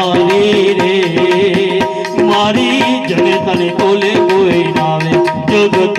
મારી રે મારી જને તને તોલે કોઈ નાવે જગત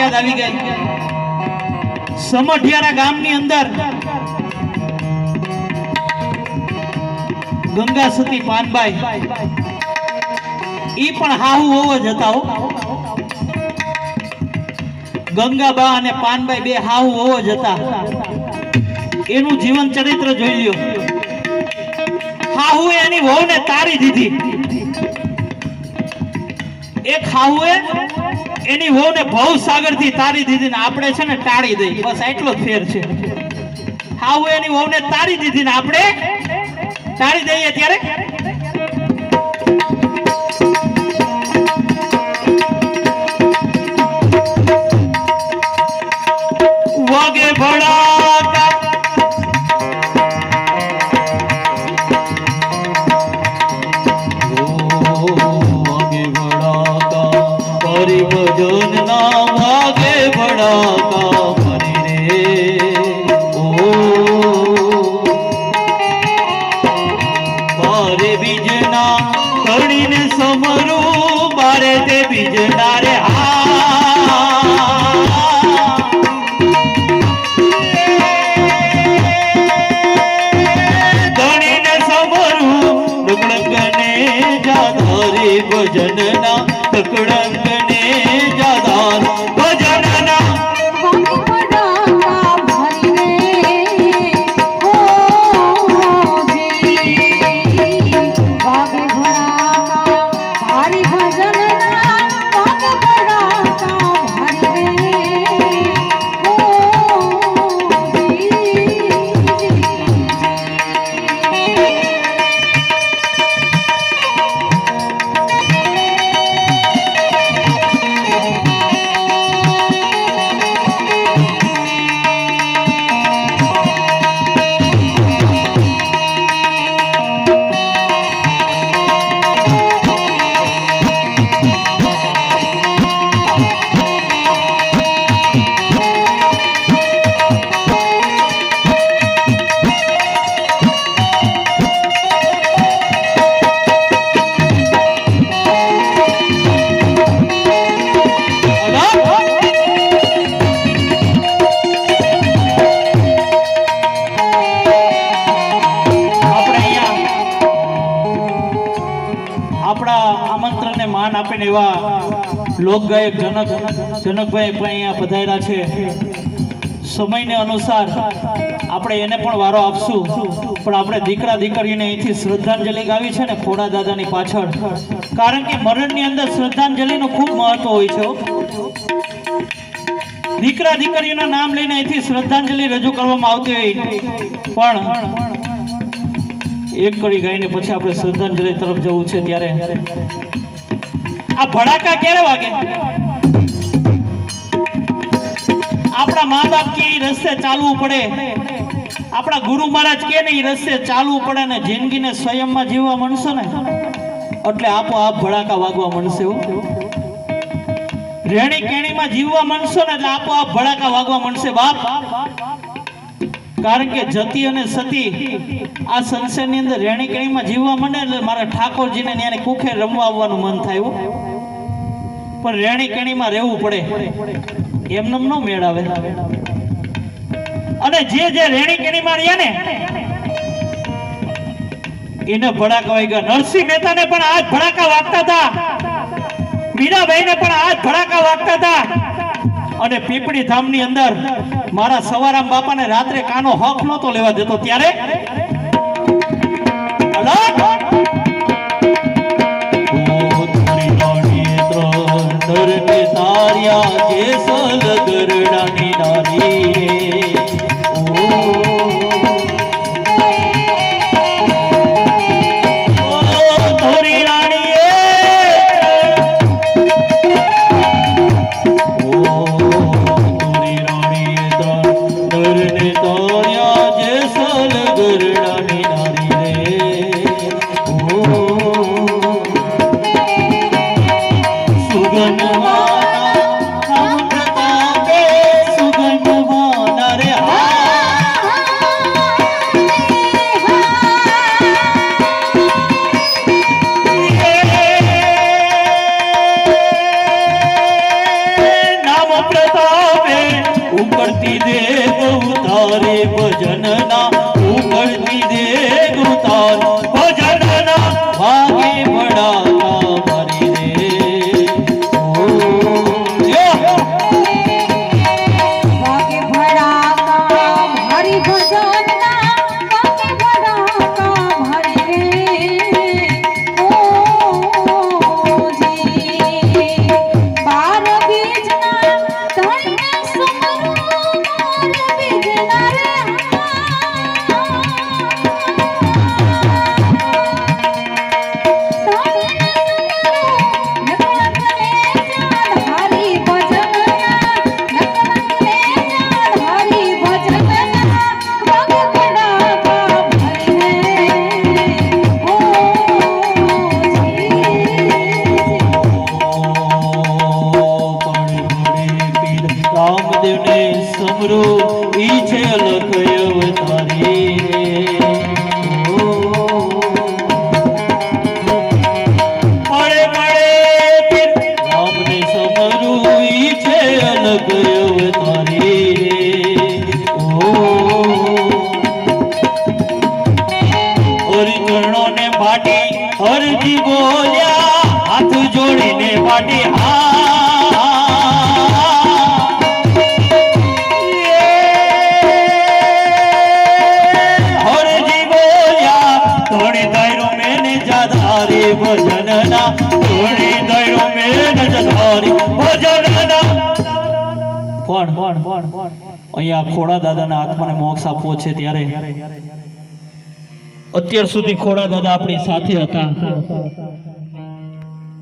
યાદ આવી ગઈ સમઢિયારા ગામની અંદર ગંગા સતી પાનબાઈ. ઈ પણ હાહુ હોવો જ હતા ગંગાબા અને પાનબાઈ બે હાહુ હોવો જ હતા. એનું જીવન ચરિત્ર જોઈ લ્યો. હાહુ એની વહુને તારી દીધી. એક હાહુએ એની વહુને ભવ સાગરથી તારી દીધી ને આપણે છે ને ટાળી દઈ. બસ એટલો ફેર છે. ખાવું એની વહુને તારી દીધી ને આપણે ટાળી દઈએ ત્યારે? ભડાકા માન આપીને એવા લોકગાયક જનક, જનકભાઈ પણ અહીંયા પધાર્યા છે. સમયને અનુસાર આપણે એને પણ વારો આપશું. પણ આપણે દીકરા દીકરીને અહીંથી શ્રદ્ધાંજલિ ગાવી છે ને ખોડા દાદાની પાછળ. કારણ કે મરણની અંદર શ્રદ્ધાંજલિનું ખૂબ મહત્વ હોય છે દીકરા દીકરીઓના નામ લઈને અહીંથી શ્રદ્ધાંજલિ રજૂ કરવામાં આવતી હોય. પણ એક કડી ગાઈને પછી આપણે શ્રદ્ધાંજલિ તરફ જવું છે ત્યારે. આ ભડાકા ક્યારે વાગે? આપણા મા બાપ કે રસ્તે ચાલવું પડે. આપણા ગુરુ મહારાજ કે ને એ રસ્તે ચાલવું પડે ને જિંદગીને સ્વયંમાં જીવવા મળશે ને? એટલે આપોઆપ ભડાકા વાગવા મળશે રેણી કેણીમાં જીવવા મળશો ને એટલે આપોઆપ ભડાકા વાગવા મળશે બાપ. કારણ કે જતી અને સતી આ સંસારની અંદર રેણી કેણીમાં જીવવા માંડે એટલે મારા ઠાકોરજીને ત્યાં કુખે રમવા આવવાનું મન થાય. પણ રેણી કેણીમાં રહેવું પડે. એમનેમ નો મેળ આવે અને જે જે રેણી કેણીમાં રહ્યા ને, એને ભડાકા વાગ્યા. નરસિંહ મહેતાને પણ આજ ભડાકા વાગતા હતા. મીરાબાઈને પણ આજ ભડાકા વાગતા હતા. અને પીપળી ધામની અંદર મારા સવારામ બાપાને રાત્રે કાનો હક નહોતો લેવા દેતો. ત્યારે ચરણો ને પાટી અરજી બોલ્યા, હાથ જોડીને પાટી હા હરજી બોલ્યા થોડી દૈરો મેને જાધારી ભજનના દાદાના આત્માને મોક્ષ આપવો છે ત્યારે. અત્યાર સુધી ખોડા દાદા આપણી સાથે હતા.